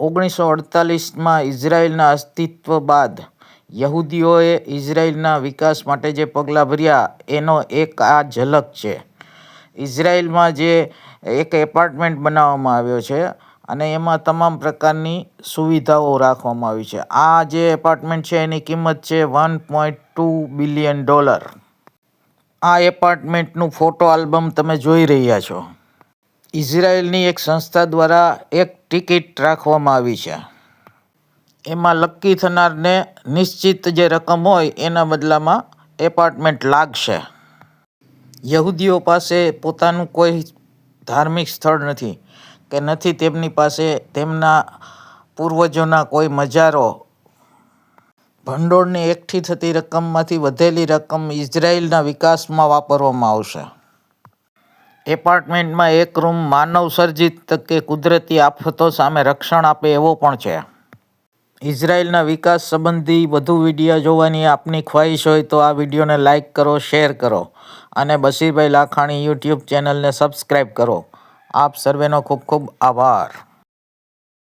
ઓગણીસો અડતાલીસમાં ઇઝરાયલના અસ્તિત્વ બાદ યહૂદીઓએ ઇઝરાયલના વિકાસ માટે જે પગલાં ભર્યા, એનો એક આ ઝલક છે. ઇઝરાયલમાં જે એક એપાર્ટમેન્ટ બનાવવામાં આવ્યો છે અને એમાં તમામ પ્રકારની સુવિધાઓ રાખવામાં આવી છે. આ જે એપાર્ટમેન્ટ છે, એની કિંમત છે one point two billion dollar. આ એપાર્ટમેન્ટનું ફોટો આલ્બમ તમે જોઈ રહ્યા છો. ઇઝરાયલની એક સંસ્થા દ્વારા એક ટિકિટ રાખવામાં આવી છે. એમાં લક્કી થનારને નિશ્ચિત જે રકમ હોય એના બદલામાં એપાર્ટમેન્ટ લાગશે. યહૂદીઓ પાસે પોતાનું કોઈ ધાર્મિક સ્થળ નથી કે નથી તેમની પાસે તેમના પૂર્વજોના કોઈ મજારો. ભંડોળની એકઠી થતી રકમમાંથી વધેલી રકમ ઇઝરાયલના વિકાસમાં વાપરવામાં આવશે. એપાર્ટમેન્ટમાં એક રૂમ માનવ સર્જિત કે કુદરતી આફતો સામે રક્ષણ આપે એવો પણ છે. ઇઝરાયલના વિકાસ સંબંધી વધુ વીડિયો જોવાની આપની ખ્વાહિશ હોય તો આ વિડીયોને લાઇક કરો, શેર કરો અને બશીરભાઈ લાખાણી યુટ્યુબ ચેનલને સબસ્ક્રાઈબ કરો. આપ સર્વેનો ખૂબ ખૂબ આભાર.